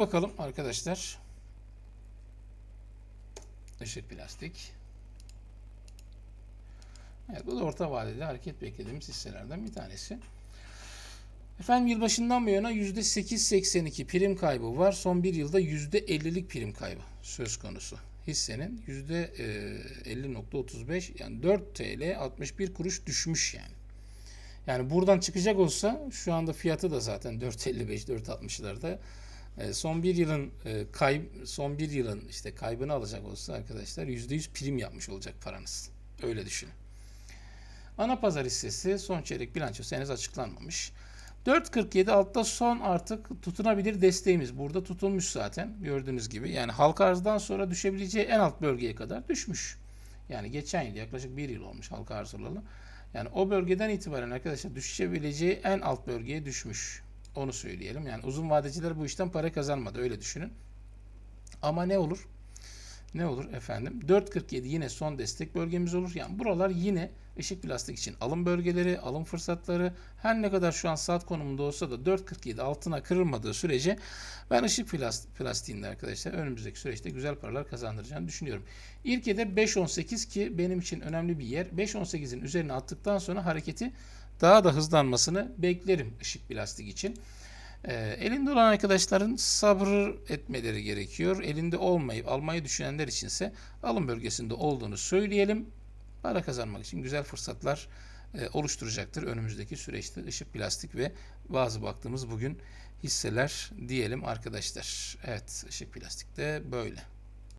Bakalım arkadaşlar. Işık plastik. Evet bu da orta vadede hareket beklediğimiz hisselerden bir tanesi. Efendim yılbaşından bu yana %8.82 prim kaybı var. Son bir yılda %50'lik prim kaybı söz konusu. Hissenin %50.35 yani 4 TL 61 kuruş düşmüş yani. Yani buradan çıkacak olsa şu anda fiyatı da zaten 4.55 4.60'larda. E, son bir yılın e, kayb son bir yılın işte kaybını alacak olsa arkadaşlar %100 prim yapmış olacak paranız. Öyle düşünün. Ana pazar hissesi son çeyrek bilançosu henüz açıklanmamış. 4.47 altta son artık tutunabilir desteğimiz. Burada tutulmuş zaten gördüğünüz gibi. Yani halka arzdan sonra düşebileceği en alt bölgeye kadar düşmüş. Yani geçen yıl yaklaşık bir yıl olmuş halka arz olalı. Yani o bölgeden itibaren arkadaşlar düşebileceği en alt bölgeye düşmüş. Onu söyleyelim. Yani uzun vadeciler bu işten para kazanmadı öyle düşünün. Ama ne olur? Ne olur efendim? 4.47 yine son destek bölgemiz olur. Yani buralar yine ışık plastik için alım bölgeleri, alım fırsatları. Her ne kadar şu an saat konumunda olsa da 4.47 altına kırılmadığı sürece ben ışık plast- plastiğinde arkadaşlar önümüzdeki süreçte güzel paralar kazandıracağını düşünüyorum. İlkede 5.18 ki benim için önemli bir yer. 5.18'in üzerine attıktan sonra hareketi daha da hızlanmasını beklerim ışık plastik için. E, elinde olan arkadaşların sabır etmeleri gerekiyor. Elinde olmayıp almayı düşünenler içinse alım bölgesinde olduğunu söyleyelim. Para kazanmak için güzel fırsatlar e, oluşturacaktır önümüzdeki süreçte ışık plastik ve bazı baktığımız bugün hisseler diyelim arkadaşlar. Evet ışık plastik de böyle.